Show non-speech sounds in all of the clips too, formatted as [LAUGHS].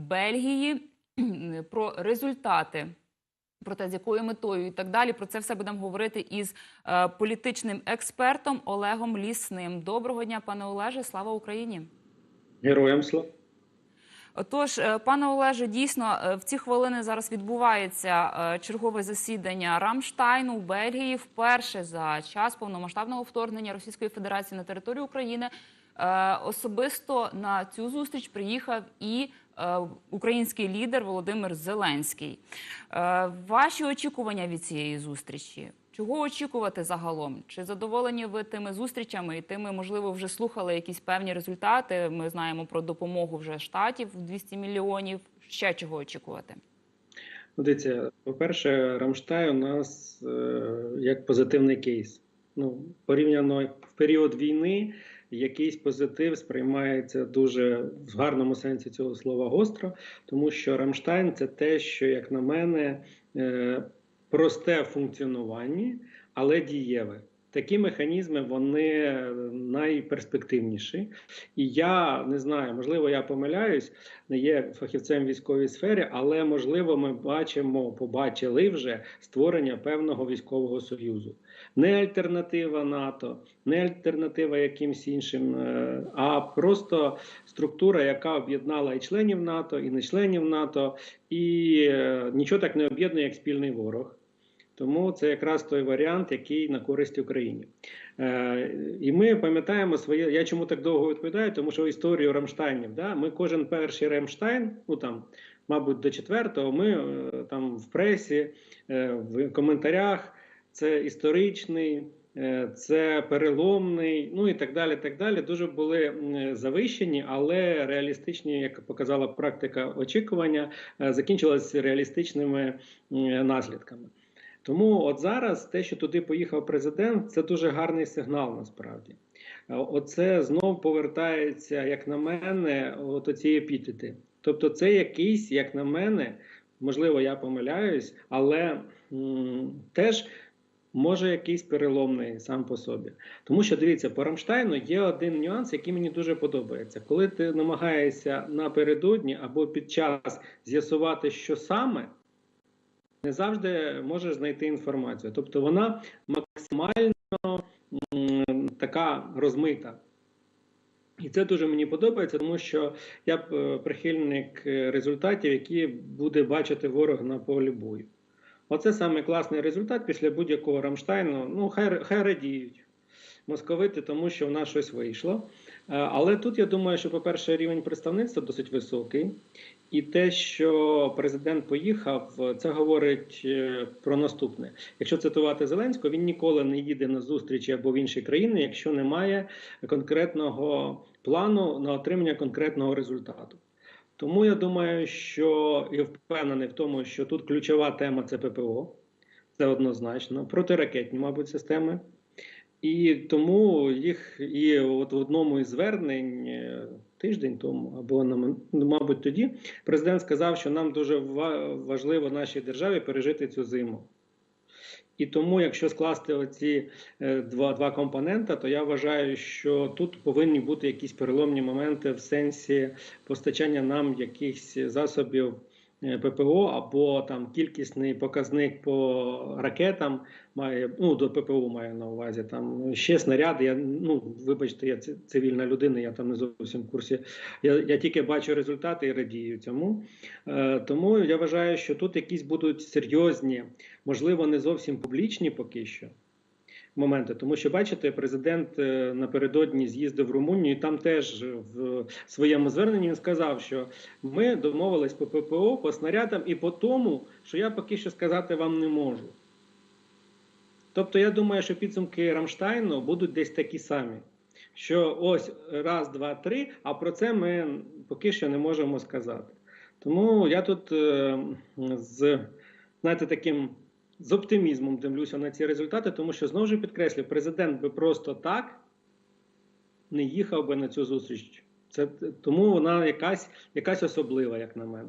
Бельгії про результати. Про те, з якою метою і так далі. Про це все будемо говорити із е, політичним експертом Олегом Лісним. Доброго дня, пане Олеже. Слава Україні. Героям слава. Отож, е, пане Олеже, дійсно е, в ці хвилини зараз відбувається е, чергове засідання Рамштайну в Бельгії. Вперше за час повномасштабного вторгнення Російської Федерації на територію України особисто на цю зустріч приїхав і український лідер Володимир Зеленський. Е, Ваші очікування від цієї зустрічі? Чого очікувати загалом? Чи задоволені ви тими зустрічами і тими, можливо, вже слухали якісь певні результати? Ми знаємо про допомогу вже штатів 200 мільйонів. Ще чого очікувати? Ну, Дивіться, по-перше, Рамштай у нас е, як позитивний кейс. Ну, порівняно в період війни, якийсь позитив сприймається дуже в гарному сенсі цього слова гостро, тому що Рамштайн це те, що, як на мене, е, просте в функціонуванні, але дієве. Такі механізми вони найперспективніші. І я не знаю, можливо, я помиляюсь, не є фахівцем в військовій сфері, але можливо, ми бачимо, побачили вже створення певного військового союзу. Не альтернатива НАТО, не альтернатива якимсь іншим, е, а просто структура, яка об'єднала і членів НАТО, і не членів НАТО, і е, нічого так не об'єднує, як спільний ворог. Тому це якраз той варіант, який на користь Україні. Е, і ми пам'ятаємо своє. Я чому так довго відповідаю? Тому що історію Рамштайнів, да, ми кожен перший Рамштайн, ну там, мабуть, до четвертого, ми е, там в пресі, е, в коментарях. Це історичний, е, це переломний, ну і так далі. так далі. Дуже були завищені, але реалістичні, як показала практика очікування, е, закінчилися реалістичними м, наслідками. Тому от зараз те, що туди поїхав президент, це дуже гарний сигнал насправді. Е, Оце знов повертається, як на мене, от оці епітети. Тобто, це якийсь, як на мене, можливо, я помиляюсь, але теж може якийсь переломний сам по собі. Тому що дивіться, по Рамштайну є один нюанс, який мені дуже подобається. Коли ти намагаєшся напередодні або під час з'ясувати, що саме не завжди можеш знайти інформацію. Тобто вона максимально м, така розмита. І це дуже мені подобається, тому що я е, прихильник е, результатів, які буде бачити ворог на полі бою. Оце саме класний результат після будь-якого Рамштайну. Ну, хай, хай радіють московити, тому що в нас щось вийшло. Е, Але тут я думаю, що, по-перше, рівень представництва досить високий. І те, що президент поїхав, це говорить е, про наступне. Якщо цитувати Зеленського, він ніколи не їде на зустрічі або в інші країни, якщо немає конкретного плану на отримання конкретного результату. Тому я думаю, що я впевнений в тому, що тут ключова тема це ППО, це однозначно, протиракетні, мабуть, системи. І тому їх і от в одному із звернень е, тиждень тому, або ну, мабуть тоді, президент сказав, що нам дуже важливо нашій державі пережити цю зиму. І тому, якщо скласти оці е, два, два компонента, то я вважаю, що тут повинні бути якісь переломні моменти в сенсі постачання нам якихось засобів ППО або там кількісний показник по ракетам має ну до ППО маю на увазі. Там ще снаряди. Я ну вибачте, я цивільна людина, я там не зовсім в курсі. Я, я тільки бачу результати і радію цьому. Е, тому я вважаю, що тут якісь будуть серйозні, можливо, не зовсім публічні поки що. Моменти, тому що бачите, президент е, напередодні з'їздив в Румунію, і там теж в своєму зверненні він сказав, що ми домовились по ППО, по снарядам і по тому, що я поки що сказати вам не можу. Тобто, я думаю, що підсумки Рамштайну будуть десь такі самі. Що ось раз, два, три, а про це ми поки що не можемо сказати. Тому я тут е, з знаєте, таким з оптимізмом дивлюся на ці результати, тому що знову ж підкреслю, президент би просто так не їхав би на цю зустріч. Це тому вона якась, якась особлива, як на мене.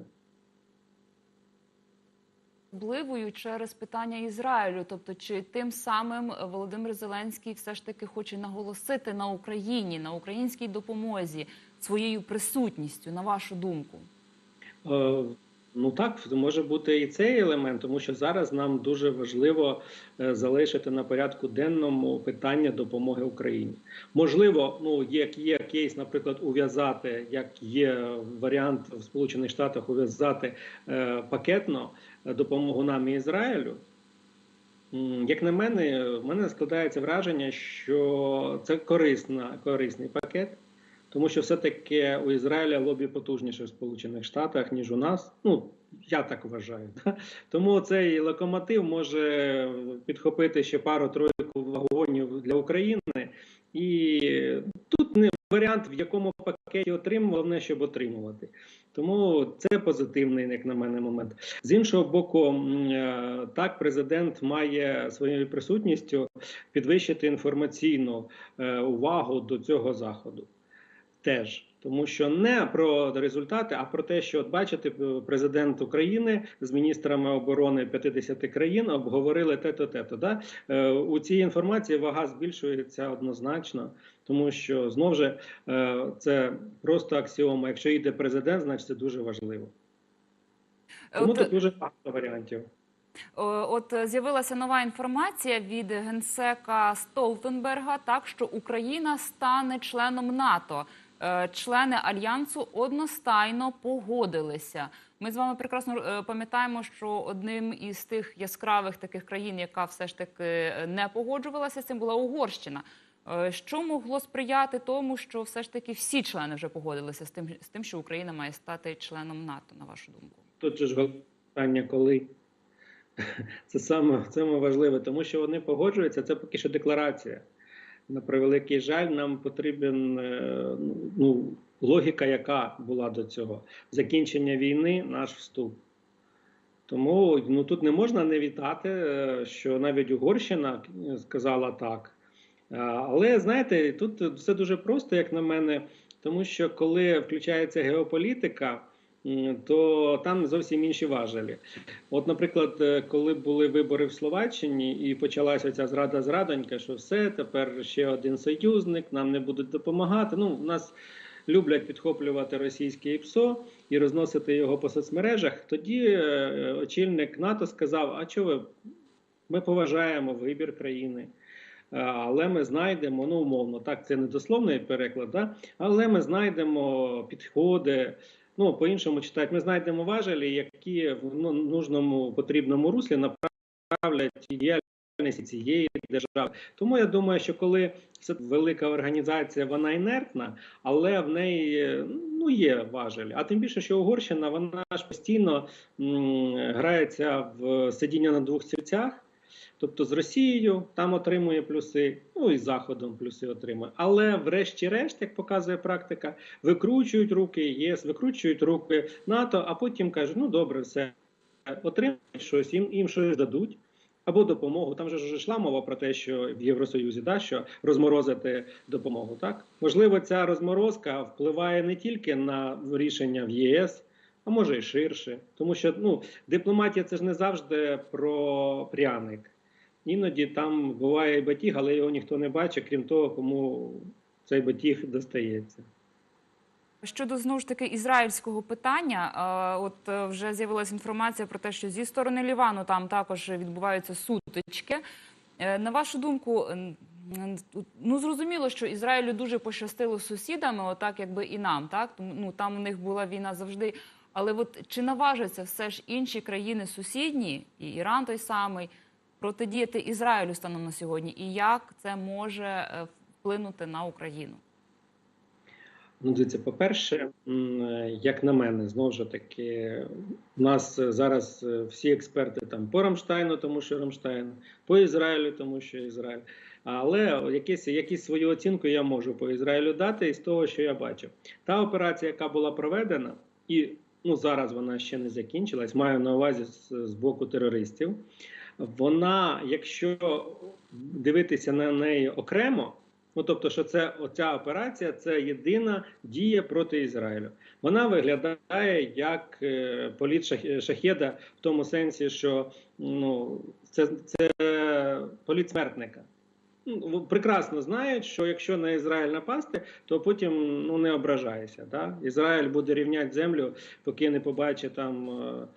Особливою через питання Ізраїлю, тобто чи тим самим Володимир Зеленський все ж таки хоче наголосити на Україні, на українській допомозі своєю присутністю, на вашу думку? Е, Ну так, може бути і цей елемент, тому що зараз нам дуже важливо е, залишити на порядку денному питання допомоги Україні. Можливо, ну як є кейс, наприклад, ув'язати, як є варіант в Сполучених Штатах ув'язати е, пакетно е, допомогу нам і Ізраїлю. Як на мене, в мене складається враження, що це корисна, корисний пакет, тому що все-таки у Ізраїля лобі потужніше в Сполучених Штатах, ніж у нас. Ну, я так вважаю. Тому цей локомотив може підхопити ще пару-тройку вагонів для України. І тут не варіант, в якому пакеті отримав, головне, щоб отримувати. Тому це позитивний, як на мене, момент. З іншого боку, е, так, президент має своєю присутністю підвищити інформаційну е, увагу до цього заходу. Теж тому, що не про результати, а про те, що от бачите, президент України з міністрами оборони 50 країн обговорили те-то, те-то. Да? Е, у цій інформації вага збільшується однозначно, тому що знову ж е, це просто аксіома. Якщо йде президент, значить це дуже важливо. Тому От, тут дуже багато варіантів. От е, з'явилася нова інформація від генсека Столтенберга, так що Україна стане членом НАТО. Е, Члени альянсу одностайно погодилися. Ми з вами прекрасно е, пам'ятаємо, що одним із тих яскравих таких країн, яка все ж таки е, не погоджувалася з цим, була Угорщина. Що могло сприяти тому, що все ж таки всі члени вже погодилися з тим, з тим, що Україна має стати членом НАТО, на вашу думку? Тут ж питання, коли [LAUGHS] це саме, саме важливе, тому що вони погоджуються, це поки що декларація. На превеликий жаль, нам потрібен е, ну, логіка, яка була до цього. Закінчення війни, наш вступ. Тому ну, тут не можна не вітати, е, що навіть Угорщина сказала так. Е, Але знаєте, тут все дуже просто, як на мене, тому що коли включається геополітика, то там зовсім інші важелі. От, наприклад, е, коли були вибори в Словаччині і почалася ця зрада зрадонька, що все, тепер ще один союзник, нам не будуть допомагати. Ну, в нас люблять підхоплювати російське ІПСО і розносити його по соцмережах. Тоді е, очільник НАТО сказав: А що ви? Ми поважаємо вибір країни. Е, Але ми знайдемо, ну умовно, так це не дословний переклад, да? але ми знайдемо підходи, ну по-іншому читати, ми знайдемо важелі, які в ну, нужному потрібному руслі направлять діяльність цієї держави. Тому я думаю, що коли це велика організація, вона інертна, але в неї ну є важелі. А тим більше, що Угорщина вона ж постійно м, грається в сидіння на двох стільцях. Тобто з Росією там отримує плюси, ну і з Заходом плюси отримує. Але врешті-решт, як показує практика, викручують руки ЄС, викручують руки НАТО, а потім кажуть, ну добре, все, отримають щось, їм, їм щось дадуть. Або допомогу. Там же ж йшла мова про те, що в Євросоюзі да, що розморозити допомогу. Так можливо, ця розморозка впливає не тільки на рішення в ЄС, а може і ширше. Тому що ну, дипломатія це ж не завжди про пряник. Іноді там буває батіг, але його ніхто не бачить, крім того, кому цей батіг достається. Щодо знову ж таки ізраїльського питання, е, от е, вже з'явилася інформація про те, що зі сторони Лівану там також відбуваються сутички. Е, На вашу думку, ну зрозуміло, що Ізраїлю дуже пощастило з сусідами, отак якби і нам, так ну там у них була війна завжди. Але от чи наважаться все ж інші країни сусідні, і Іран той самий, протидіяти Ізраїлю станом на сьогодні, і як це може е, вплинути на Україну? Ну, дивіться, по-перше, як на мене, знову ж таки, у нас зараз е, всі експерти там по Рамштайну, тому що Рамштайн, по Ізраїлю, тому що Ізраїль. Але якісь, якісь свою оцінку я можу по Ізраїлю дати із того, що я бачив. Та операція, яка була проведена, і ну зараз вона ще не закінчилась, маю на увазі з, з боку терористів. Вона, якщо дивитися на неї окремо. Ну, тобто, що це оця операція це єдина дія проти Ізраїлю. Вона виглядає як е, політ шах- шахеда в тому сенсі, що ну, це, це політ смертника. Ну, прекрасно знають, що якщо на Ізраїль напасти, то потім ну не ображаєшся. Да? Ізраїль буде рівняти землю, поки не побачить там е,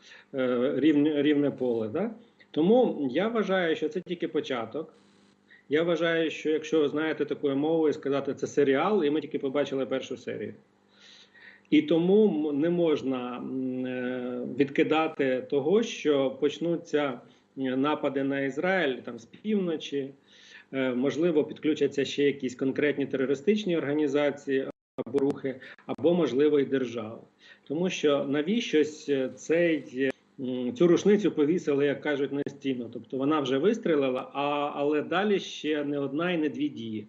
е, рівне, рівне поле. Да? Тому я вважаю, що це тільки початок. Я вважаю, що якщо знаєте такою мовою сказати це серіал, і ми тільки побачили першу серію. І тому не можна е, відкидати того, що почнуться напади на Ізраїль там з півночі, можливо, підключаться ще якісь конкретні терористичні організації або рухи, або можливо і держава. Тому що навіщось е, цей цю рушницю повісили, як кажуть, на стіну. Тобто вона вже вистрілила, а, але далі ще не одна і не дві дії,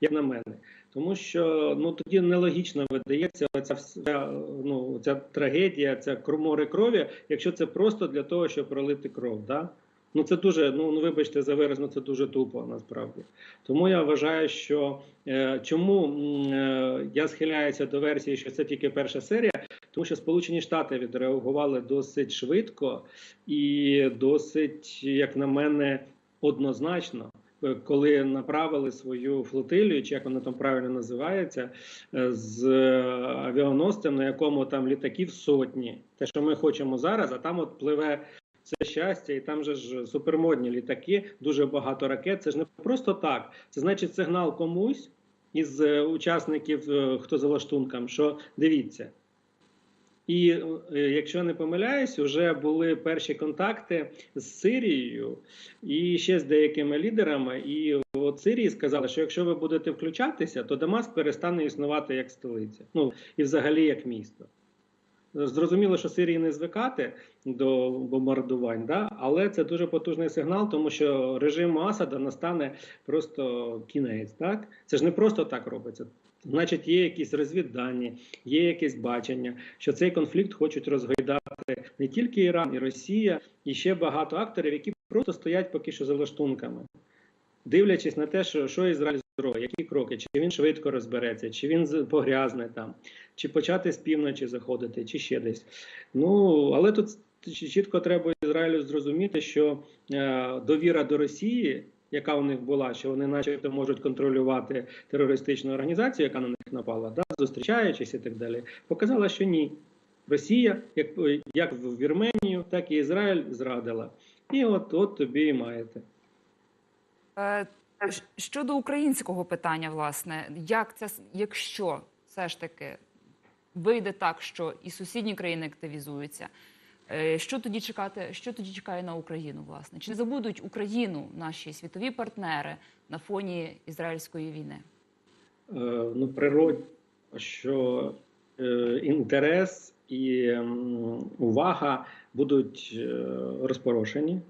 як на мене. Тому що ну тоді нелогічно видається ця вся ну ця трагедія, ця море крові, якщо це просто для того, щоб пролити кров. Да? Ну це дуже, ну, ну вибачте за вираз, ну це дуже тупо насправді. Тому я вважаю, що е, чому е, я схиляюся до версії, що це тільки перша серія, тому що Сполучені Штати відреагували досить швидко і досить, як на мене, однозначно. е, Коли направили свою флотилію, чи як вона там правильно називається, е, з е, авіаносцем, на якому там літаків сотні, те, що ми хочемо зараз, а там от пливе це щастя, і там же ж супермодні літаки, дуже багато ракет. Це ж не просто так. Це значить сигнал комусь із е, учасників, е, хто за лаштунком, що дивіться. І е, якщо не помиляюсь, вже були перші контакти з Сирією і ще з деякими лідерами. І от Сирії сказали, що якщо ви будете включатися, то Дамаск перестане існувати як столиця, ну і взагалі як місто. Зрозуміло, що Сирії не звикати до бомбардувань, да? але це дуже потужний сигнал, тому що режиму Асада настане просто кінець. Так? Це ж не просто так робиться. Значить, є якісь розвіддані, є якесь бачення, що цей конфлікт хочуть розгойдати не тільки Іран, і Росія, і ще багато акторів, які просто стоять поки що за лаштунками, дивлячись на те, що, що Ізраїль які кроки, чи він швидко розбереться, чи він погрязне там, чи почати з півночі заходити, чи ще десь. Ну але тут чітко треба Ізраїлю зрозуміти, що е, довіра до Росії, яка у них була, що вони, начебто, можуть контролювати терористичну організацію, яка на них напала, да, зустрічаючись і так далі, показала, що ні. Росія, як, як в Вірменію, так і Ізраїль зрадила. І от, от тобі і маєте. Е, Щодо українського питання, власне, як це якщо все ж таки вийде так, що і сусідні країни активізуються, е, що тоді чекати? Що тоді чекає на Україну? Власне, чи не забудуть Україну наші світові партнери на фоні ізраїльської війни? Е, ну, природно, що інтерес і увага будуть розпорошені.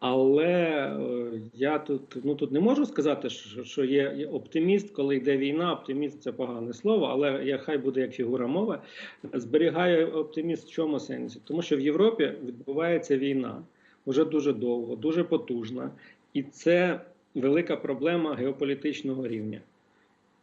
Але е, я тут ну тут не можу сказати, що, є оптиміст, коли йде війна. Оптиміст це погане слово, але я хай буде як фігура мови. Зберігає оптиміст в чому сенсі? Тому що в Європі відбувається війна вже дуже довго, дуже потужна, і це велика проблема геополітичного рівня.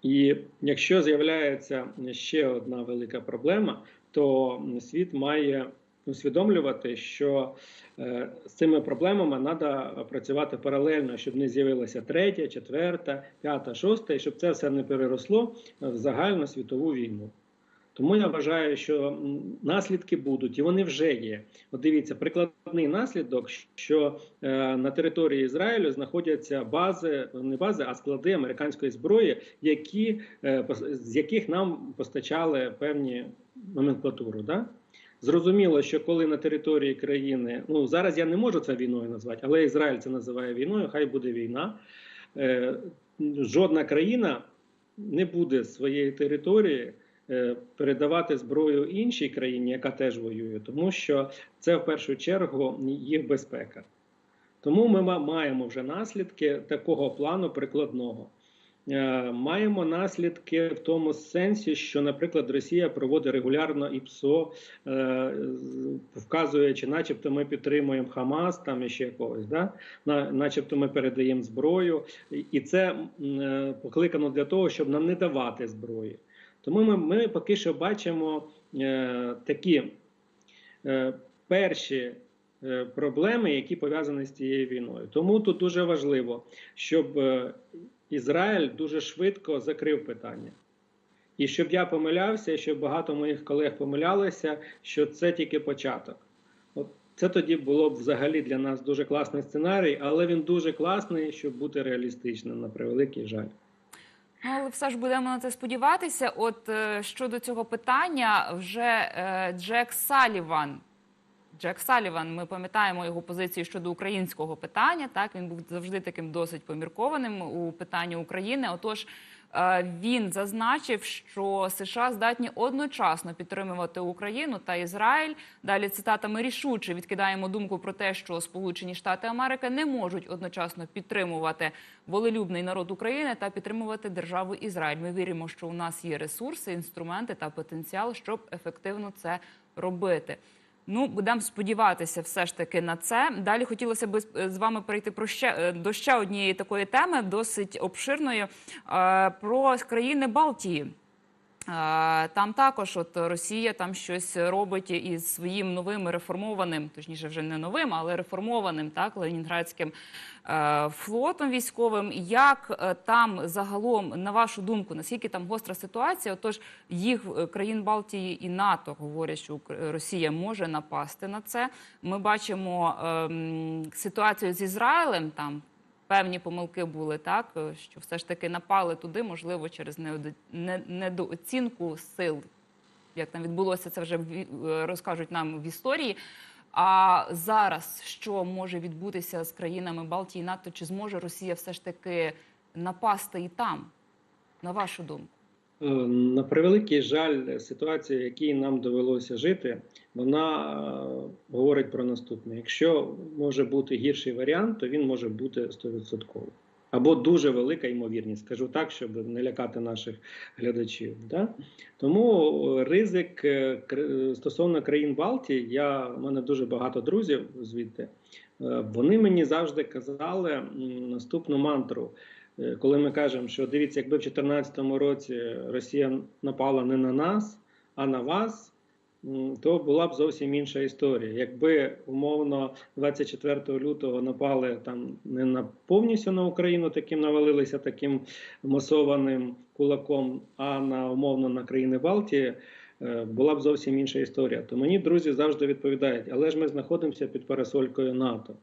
І якщо з'являється ще одна велика проблема, то світ має усвідомлювати, що е, з цими проблемами треба працювати паралельно, щоб не з'явилася третя, четверта, п'ята, шоста, і щоб це все не переросло в загальну світову війну. Тому я вважаю, що наслідки будуть, і вони вже є. От дивіться, прикладний наслідок, що е, на території Ізраїлю знаходяться бази, не бази, а склади американської зброї, які, е, з яких нам постачали певні номенклатуру. Да? Зрозуміло, що коли на території країни, ну зараз я не можу це війною назвати, але Ізраїль це називає війною, хай буде війна. Е, жодна країна не буде своєї території е, передавати зброю іншій країні, яка теж воює, тому що це в першу чергу їх безпека. Тому ми маємо вже наслідки такого плану прикладного. Е, Маємо наслідки в тому сенсі, що, наприклад, Росія проводить регулярно ІПСО, е, з- вказуючи, начебто ми підтримуємо Хамас, там і ще когось, да? Начебто ми передаємо зброю, І- це е, покликано для того, щоб нам не давати зброї. Тому ми, ми поки що бачимо такі перші проблеми, які пов'язані з цією війною. Тому тут дуже важливо, щоб Ізраїль дуже швидко закрив питання. І щоб я помилявся, щоб багато моїх колег помилялися, що це тільки початок. От це тоді було б взагалі для нас дуже класний сценарій, але він дуже класний, щоб бути реалістичним, на превеликий жаль. Ну, але все ж будемо на це сподіватися. От е, щодо цього питання, вже е, Джек Саліван. Джек Саліван, ми пам'ятаємо його позицію щодо українського питання. Так він був завжди таким досить поміркованим у питанні України. Отож, е, він зазначив, що США здатні одночасно підтримувати Україну та Ізраїль. Далі цитата: ми рішуче відкидаємо думку про те, що Сполучені Штати Америки не можуть одночасно підтримувати волелюбний народ України та підтримувати державу Ізраїль. Ми віримо, що у нас є ресурси, інструменти та потенціал, щоб ефективно це робити. Ну, будемо сподіватися, все ж таки на це. Далі хотілося б е, з вами перейти про ще е, до ще однієї такої теми, досить обширної, е, про країни Балтії. Там також от Росія там щось робить із своїм новим реформованим, точніше, вже не новим, але реформованим так ленінградським е, флотом військовим. Як е, там загалом, на вашу думку, наскільки там гостра ситуація? Отож, їх е, країн Балтії і НАТО говорять, що Росія може напасти на це. Ми бачимо ем, ситуацію з Ізраїлем там. Певні помилки були так, е, що все ж таки напали туди, можливо, через недооцінку сил. Як там відбулося, це вже е, розкажуть нам в історії. А зараз що може відбутися з країнами Балтії НАТО? Чи зможе Росія все ж таки напасти і там? На вашу думку? Е, На превеликий жаль, ситуація, в якій нам довелося жити, вона е, говорить про наступне: якщо може бути гірший варіант, то він може бути 100%. Або дуже велика ймовірність, скажу так, щоб не лякати наших глядачів. Да? Тому ризик е, кр- стосовно країн Балтії, я, в мене дуже багато друзів звідти. Вони мені завжди казали наступну мантру. Е, коли ми кажемо, що дивіться, якби в 2014 році Росія напала не на нас, а на вас, то була б зовсім інша історія. Якби умовно 24 лютого напали там не на повністю на Україну, таким навалилися таким масованим кулаком, а на умовно на країни Балтії. е, Була б зовсім інша історія. То мені друзі завжди відповідають, але ж ми знаходимося під парасолькою НАТО.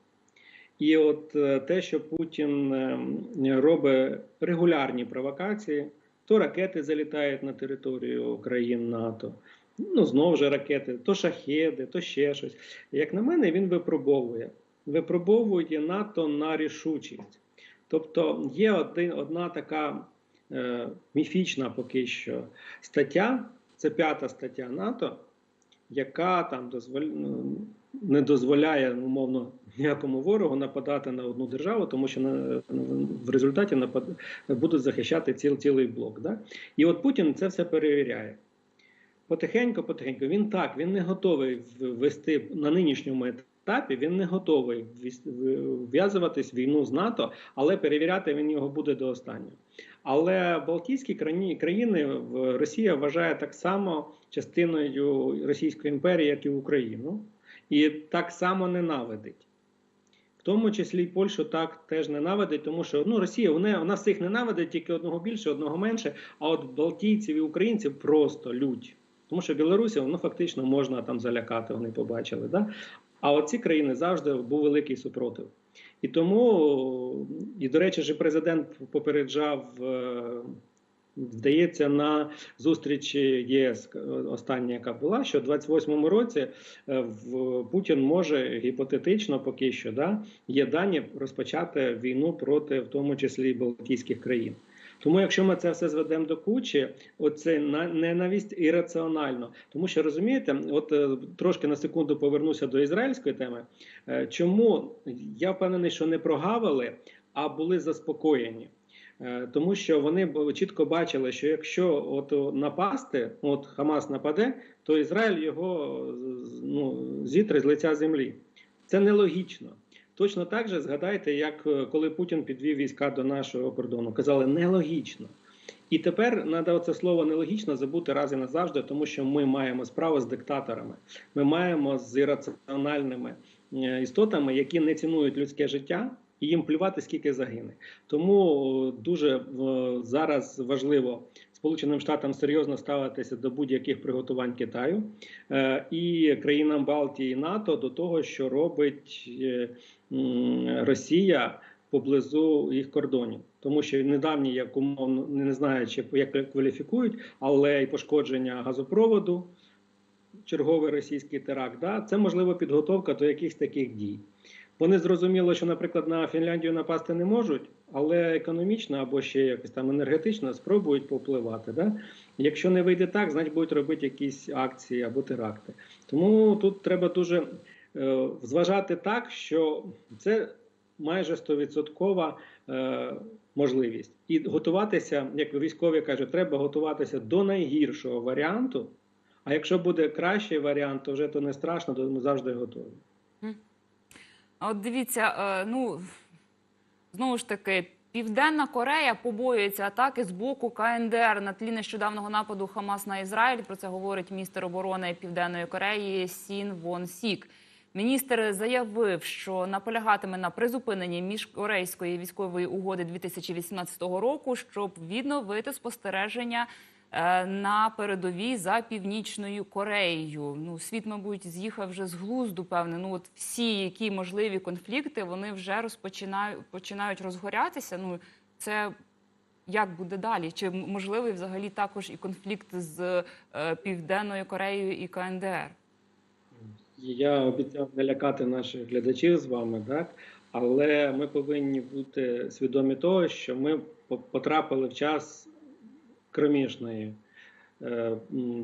І от е, те, що Путін е, робить регулярні провокації, то ракети залітають на територію країн НАТО, ну знову ж ракети, то шахеди, то ще щось. Як на мене, він випробовує. Випробовує НАТО на рішучість. Тобто є один, одна така е, міфічна поки що стаття, це п'ята стаття НАТО, яка там дозволяє. Не дозволяє умовно ніякому ворогу нападати на одну державу, тому що на, в результаті напад, будуть захищати ціл, цілий блок. Да? І от Путін це все перевіряє. Потихеньку, потихеньку. Він так, він не готовий ввести на нинішньому етапі, він не готовий вв'язуватись в війну з НАТО, але перевіряти він його буде до останнього. Але Балтійські країни, Росія вважає так само частиною Російської імперії, як і Україну, і так само ненавидить. В тому числі й Польщу так теж ненавидить, тому що ну, Росія вона, вона всіх ненавидить, тільки одного більше, одного менше. А от балтійців і українців просто лють. Тому що білорусів ну, фактично можна там залякати, вони побачили. Да? А от ці країни завжди був великий супротив. І тому, і до речі, президент попереджав, е, здається, на зустрічі ЄС, е, остання, яка була, що в 28-му році е, в Путін може гіпотетично поки що да, є дані розпочати війну проти, в тому числі Балтійських країн. Тому, якщо ми це все зведемо до кучі, оце на- ненависть ірраціонально. Тому що розумієте, от е, трошки на секунду повернуся до ізраїльської теми. Чому я впевнений, що не прогавили, а були заспокоєні. Е, Тому що вони чітко бачили, що якщо от напасти, от Хамас нападе, то Ізраїль його ну, зітре з лиця землі. Це нелогічно. Точно так же згадайте, як е, коли Путін підвів війська до нашого кордону, казали нелогічно. І тепер треба це слово нелогічно забути раз і назавжди, тому що ми маємо справу з диктаторами, ми маємо з ірраціональними е, істотами, які не цінують людське життя. І їм плювати, скільки загине. Тому е, дуже е, зараз важливо Сполученим Штатам серйозно ставитися до будь-яких приготувань Китаю е, і країнам Балтії і НАТО до того, що робить Росія поблизу їх кордонів, тому що недавні, як умовно не знаю, чи як кваліфікують, але і пошкодження газопроводу, черговий російський теракт, да, це можливо підготовка до якихось таких дій. Вони зрозуміло, що, наприклад, на Фінляндію напасти не можуть, але економічно або ще якось там енергетично спробують попливати. Да? Якщо не вийде так, значить будуть робити якісь акції або теракти. Тому тут треба дуже е, зважати так, що це майже 100% е, можливість. І готуватися, як військові кажуть, треба готуватися до найгіршого варіанту. А якщо буде кращий варіант, то вже то не страшно, то ми завжди готові. От дивіться, е, ну знову ж таки, Південна Корея побоюється атаки з боку КНДР на тлі нещодавнього нападу Хамас на Ізраїль. Про це говорить міністр оборони Південної Кореї Сін Вон Сік. Міністр заявив, що наполягатиме на призупиненні міжкорейської військової угоди 2018 року, щоб відновити спостереження на передовій за північною Кореєю. Ну світ, мабуть, з'їхав вже з глузду. Певне, ну от всі, які можливі конфлікти, вони вже розпочинають починають розгорятися. Ну це як буде далі? Чи можливий взагалі також і конфлікт з е, південною Кореєю і КНДР? Я обіцяв не лякати наших глядачів з вами, так але ми повинні бути свідомі того, що ми по- потрапили в час кромішної е,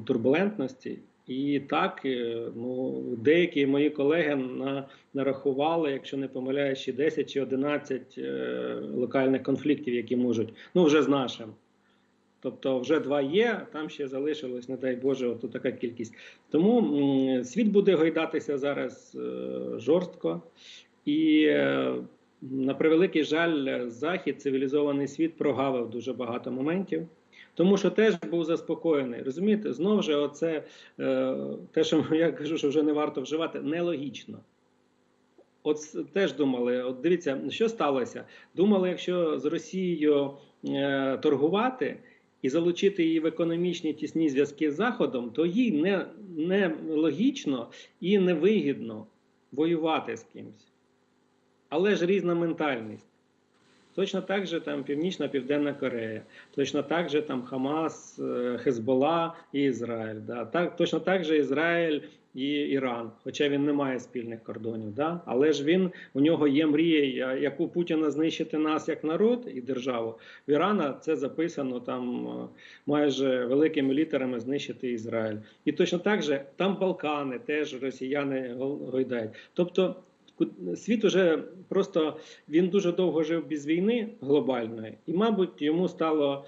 турбулентності. І так, е, ну, деякі мої колеги на, нарахували, якщо не помиляюсь, ще 10 чи 11 е, локальних конфліктів, які можуть, ну вже з нашим. Тобто вже два є, там ще залишилось, не дай Боже, от така кількість. Тому м, світ буде гойдатися зараз е, жорстко. І е, на превеликий жаль, захід, цивілізований світ прогавив дуже багато моментів. Тому що теж був заспокоєний. Розумієте, знову ж оце е, те, що [LAUGHS] я кажу, що вже не варто вживати, нелогічно. От теж думали, от дивіться, що сталося? Думали, якщо з Росією е, торгувати і залучити її в економічні тісні зв'язки з Заходом, то їй не, не логічно і невигідно воювати з кимось. Але ж різна ментальність. Точно так же там Північна Південна Корея, точно так же там Хамас, е, Хезбола і Ізраїль. Да. Так, точно так же Ізраїль і Іран, хоча він не має спільних кордонів. Да. Але ж він у нього є мрія, як у Путіна знищити нас як народ і державу. В Ірана це записано там е, майже великими літерами знищити Ізраїль. І точно так же там Балкани теж росіяни гойдають. Тобто світ уже просто він дуже довго жив без війни глобальної, і, мабуть, йому стало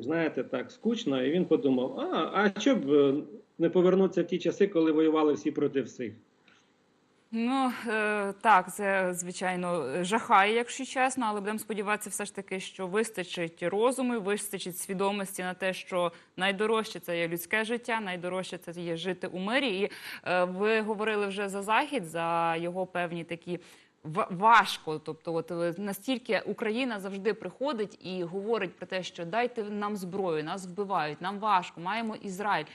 знаєте так скучно, і він подумав: а, а що б е, не повернутися в ті часи, коли воювали всі проти всіх. Ну е, так, це звичайно жахає, якщо чесно, але будемо сподіватися, все ж таки, що вистачить розуму, вистачить свідомості на те, що найдорожче це є людське життя, найдорожче це є жити у мирі. І е, ви говорили вже за захід, за його певні такі. Важко, тобто, от е, настільки Україна завжди приходить і говорить про те, що дайте нам зброю, нас вбивають, нам важко, маємо Ізраїль.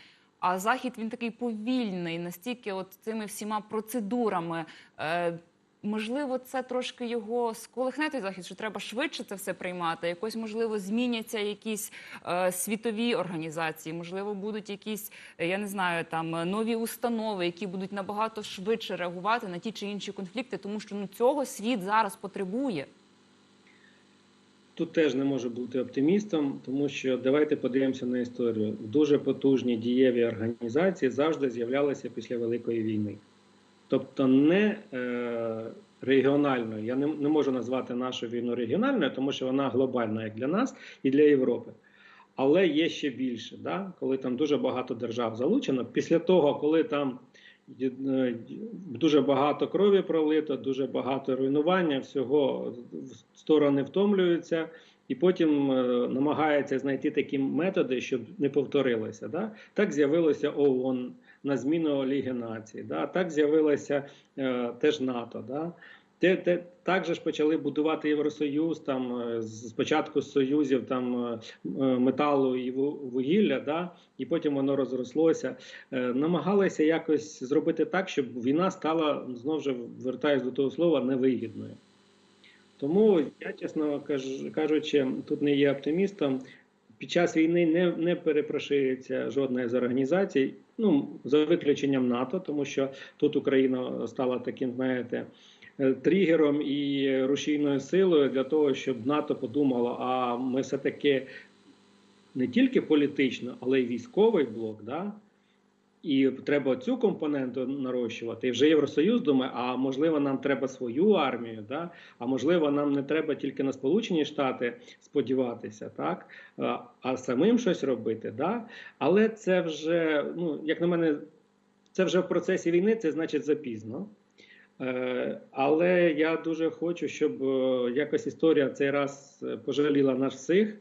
А захід він такий повільний, настільки от цими всіма процедурами. Е, можливо, це трошки його сколихне той захід, що треба швидше це все приймати. Якось можливо зміняться якісь е, світові організації, можливо, будуть якісь, я не знаю, там нові установи, які будуть набагато швидше реагувати на ті чи інші конфлікти, тому що ну цього світ зараз потребує. Тут теж не можу бути оптимістом, тому що давайте подивимося на історію. Дуже потужні дієві організації завжди з'являлися після Великої війни. Тобто не е, регіональною. Я не, не можу назвати нашу війну регіональною, тому що вона глобальна як для нас і для Європи. Але є ще більше, да? коли там дуже багато держав залучено. Після того, коли там дуже багато крові пролито, дуже багато руйнування, всього сторони втомлюються, і потім намагається намагаються знайти такі методи, щоб не повторилося. Да? Так з'явилося ООН, на зміну Ліги Націй. Да? Так з'явилося е, теж НАТО. Да? Те, те, так же ж почали будувати Євросоюз, там е, спочатку з союзів там е, е, металу і вугілля, да? і потім воно розрослося. Е, Намагалися якось зробити так, щоб війна стала знову ж вертаюсь до того слова невигідною. Тому я, чесно кажучи, тут не є оптимістом. Під час війни не, не перепрошується жодна з організацій, ну за виключенням НАТО, тому що тут Україна стала таким, знаєте, е, тригером і рушійною силою для того, щоб НАТО подумало, а ми все-таки не тільки політично, але й військовий блок, да? І треба цю компоненту нарощувати. І вже Євросоюз думає, а можливо, нам треба свою армію, да? а можливо, нам не треба тільки на Сполучені Штати сподіватися, так? А, а самим щось робити. Да? Але це вже, ну, як на мене, це вже в процесі війни, це значить запізно. Е, Але я дуже хочу, щоб е, якось історія цей раз е, пожаліла нас всіх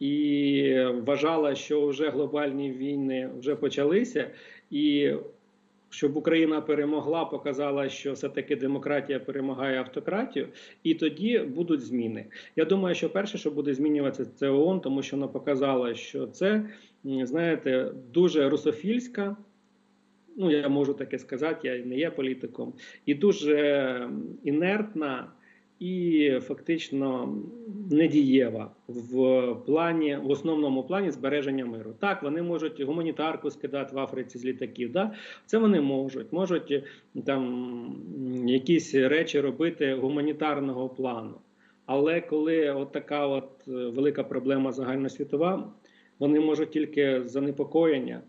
і вважала, що вже глобальні війни вже почалися, і щоб Україна перемогла, показала, що все-таки демократія перемагає автократію, і тоді будуть зміни. Я думаю, що перше, що буде змінюватися, це ООН, тому що вона показала, що це, знаєте, дуже русофільська. Ну, я можу таке сказати, я не є політиком, і дуже інертна і фактично недієва в плані, в основному плані збереження миру. Так, вони можуть гуманітарку скидати в Африці з літаків. Да? Це вони можуть, можуть там якісь речі робити гуманітарного плану. Але коли от така от е, велика проблема загальносвітова, вони можуть тільки занепокоєння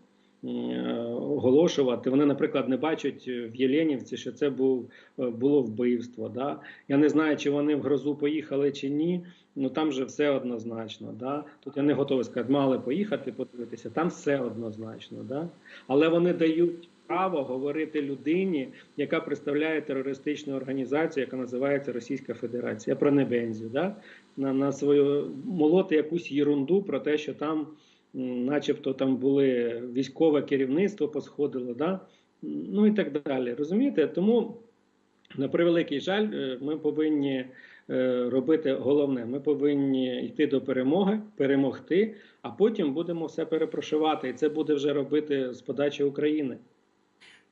оголошувати. Вони, наприклад, не бачать в Єленівці, що це був е, було вбивство. Да? Я не знаю, чи вони в грозу поїхали чи ні. Ну там же все однозначно. Да? Тут я не готовий сказати, мали поїхати подивитися. Там все однозначно. Да? Але вони дають право говорити людині, яка представляє терористичну організацію, яка називається Російська Федерація. Про Небензю. Да? На, на свою молоти якусь єрунду про те, що там, начебто, там були військове керівництво посходило. Да? Ну і так далі. Розумієте? Тому. На превеликий жаль, е, ми повинні е, робити головне. Ми повинні йти до перемоги, перемогти, а потім будемо все перепрошувати. І це буде вже робити з подачі України.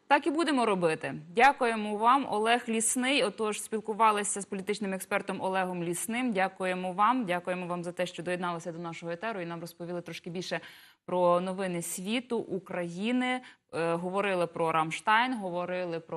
Так і будемо робити. Дякуємо вам, Олег Лісний. Отож, спілкувалися з політичним експертом Олегом Лісним. Дякуємо вам. Дякуємо вам за те, що доєдналися до нашого етеру і нам розповіли трошки більше про новини світу України. Е, говорили про Рамштайн, говорили про.